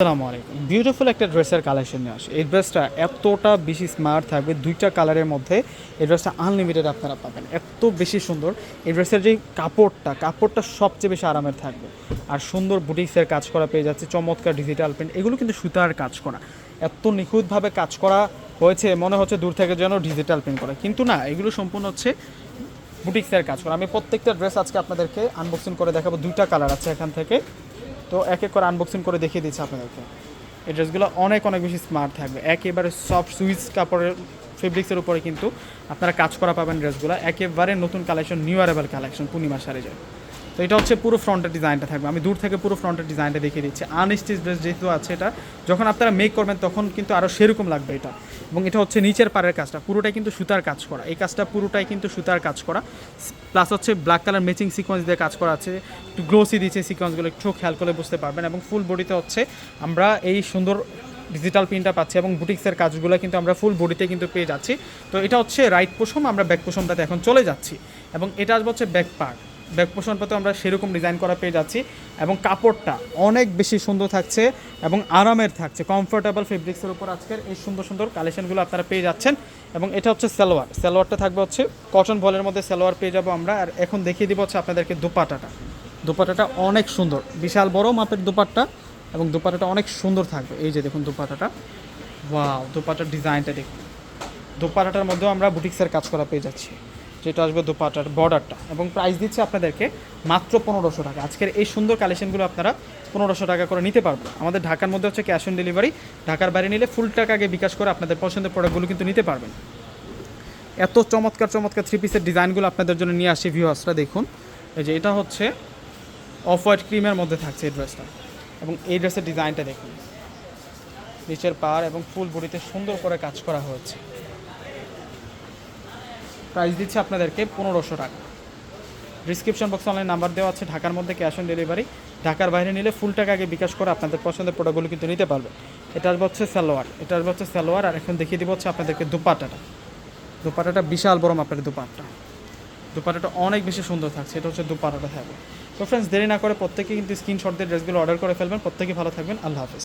আসসালামু আলাইকুম। বিউটিফুল একটা ড্রেসের কালেকশন নিয়ে আসে। এই ড্রেসটা এতটা বেশি স্মার্ট থাকবে, দুইটা কালারের মধ্যে এই ড্রেসটা আনলিমিটেড আপনারা পাবেন। এত বেশি সুন্দর। এই ড্রেসের যে কাপড়টা কাপড়টা সবচেয়ে বেশি আরামের থাকবে। আর সুন্দর বুটিক্সের কাজ করা পেয়ে যাচ্ছে, চমৎকার ডিজিটাল প্রিন্ট এগুলো কিন্তু সুতার কাজ করা। এত নিখুঁতভাবে কাজ করা হয়েছে, মনে হচ্ছে দূর থেকে যেন ডিজিটাল প্রিন্ট করা। কিন্তু না, এগুলো সম্পূর্ণ হচ্ছে বুটিক্সের কাজ করা। আমি প্রত্যেকটা ড্রেস আজকে আপনাদেরকে আনবক্সিং করে দেখাবো। দুইটা কালার আছে এখান থেকে। তো এক এক করে আনবক্সিং করে দেখিয়ে দিচ্ছি আপনাদেরকে। এই ড্রেসগুলো অনেক অনেক বেশি স্মার্ট থাকবে। একেবারে সফট সুইচ কাপড়ের ফেব্রিক্সের উপরে কিন্তু আপনারা কাজ করা পাবেন ড্রেসগুলো। একেবারে নতুন কালেকশন নিউ অ্যারেবল কালেকশন পূর্ণিমা সারে যায় তো এটা হচ্ছে পুরো ফ্রন্টের ডিজাইনটা থাকবে। আমি দূর থেকে পুরো ফ্রন্টের ডিজাইনটা দেখিয়ে দিচ্ছি। আনস্টিচ ড্রেস যেহেতু আছে এটা, যখন আপনারা মেক করবেন তখন কিন্তু আরও সেরকম লাগবে এটা। এবং এটা হচ্ছে নিচের পাড়ের কাজটা। পুরোটাই কিন্তু সুতার কাজ করা। এই কাজটা পুরোটাই কিন্তু সুতার কাজ করা। প্লাস হচ্ছে ব্ল্যাক কালার ম্যাচিং সিকোয়েন্স দিয়ে কাজ করা আছে। একটু গ্লোসি দিচ্ছে সিকোয়েন্সগুলো একটু খেয়াল করে বুঝতে পারবেন। এবং ফুল বডিতে হচ্ছে আমরা এই সুন্দর ডিজিটাল প্রিন্টটা পাচ্ছি এবং বুটিক্সের কাজগুলো কিন্তু আমরা ফুল বডিতে কিন্তু পেয়ে যাচ্ছি। তো এটা হচ্ছে রাইট পোষণ আমরা ব্যাক পোষণটাতে এখন চলে যাচ্ছি। এবং এটা আসবে হচ্ছে ব্যাক পার্ট ব্যাক পোষণ পাতে আমরা সেরকম ডিজাইন করা পেয়ে যাচ্ছি এবং কাপড়টা অনেক বেশি সুন্দর থাকছে এবং আরামের থাকছে। কমফোর্টেবল ফেব্রিক্সের উপর আজকের এই সুন্দর সুন্দর কালেকশনগুলো আপনারা পেয়ে যাচ্ছেন এবং এটা হচ্ছে সালোয়ার। সালোয়ারটা থাকবে হচ্ছে কটন বলের মধ্যে সালোয়ার পেয়ে যাব আমরা। আর এখন দেখিয়ে দিব হচ্ছে আপনাদেরকে দুপাটাটা। দুপাটাটা অনেক সুন্দর। বিশাল বড় মাপের দুপাট্টা এবং দুপাটাটা অনেক সুন্দর থাকবে। এই যে দেখুন দুপাটাটা। ওয়াও দুপাটার ডিজাইনটা দেখুন। দোপাটাটার মধ্যেও আমরা বুটিক্সের কাজ করা পেয়ে যাচ্ছি। যেটা আসবে দোপাটার বর্ডারটা এবং প্রাইস দিচ্ছে আপনাদেরকে মাত্র পনেরোশো টাকা। আজকের এই সুন্দর কালেকশনগুলো আপনারা পনেরোশো টাকা করে নিতে পারবেন। আমাদের ঢাকার মধ্যে হচ্ছে ক্যাশ অন ডেলিভারি ঢাকার বাইরে নিলে ফুল টাকা আগে বিকাশ করে আপনাদের পছন্দের প্রোডাক্টগুলো কিন্তু নিতে পারবেন। এত চমৎকার চমৎকার থ্রি পিসের ডিজাইনগুলো আপনাদের জন্য নিয়ে আসছি ভিউয়ার্সরা দেখুন। এই যে এটা হচ্ছে অফ হোয়াইট ক্রিমের মধ্যে থাকছে এই ড্রেসটা এবং এই ড্রেসের ডিজাইনটা দেখুন। নিচের পার এবং ফুল বডিতে সুন্দর করে কাজ করা হয়েছে। প্রাইস দিচ্ছে আপনাদেরকে পনেরোশো টাকা। ডিসক্রিপশন বক্সে অনলাইন নাম্বার দেওয়া আছে, ঢাকার মধ্যে ক্যাশ অন ডেলিভারি ঢাকার বাইরে নিলে ফুল টাকা আগে বিকাশ করে আপনাদের পছন্দের প্রোডাক্টগুলো কিন্তু নিতে পারবে। এটা আসবে হচ্ছে সালোয়ার, এটা আসবে হচ্ছে সালোয়ার, আর এখন দেখিয়ে দিব হচ্ছে আপনাদেরকে দুপাটাটা। দুপাটাটা বিশাল বড় মাপের দুপাট্টা। দুপাটাটা অনেক বেশি সুন্দর থাকছে, এটা হচ্ছে দুপাটাটা থাকবে। তো ফ্রেন্ডস দেরি না করে প্রত্যেকে কিন্তু স্ক্রিনশট দিয়ে ড্রেসগুলো অর্ডার করে ফেলবেন। প্রত্যেকে ভালো থাকবেন, আল্লাহ হাফেজ।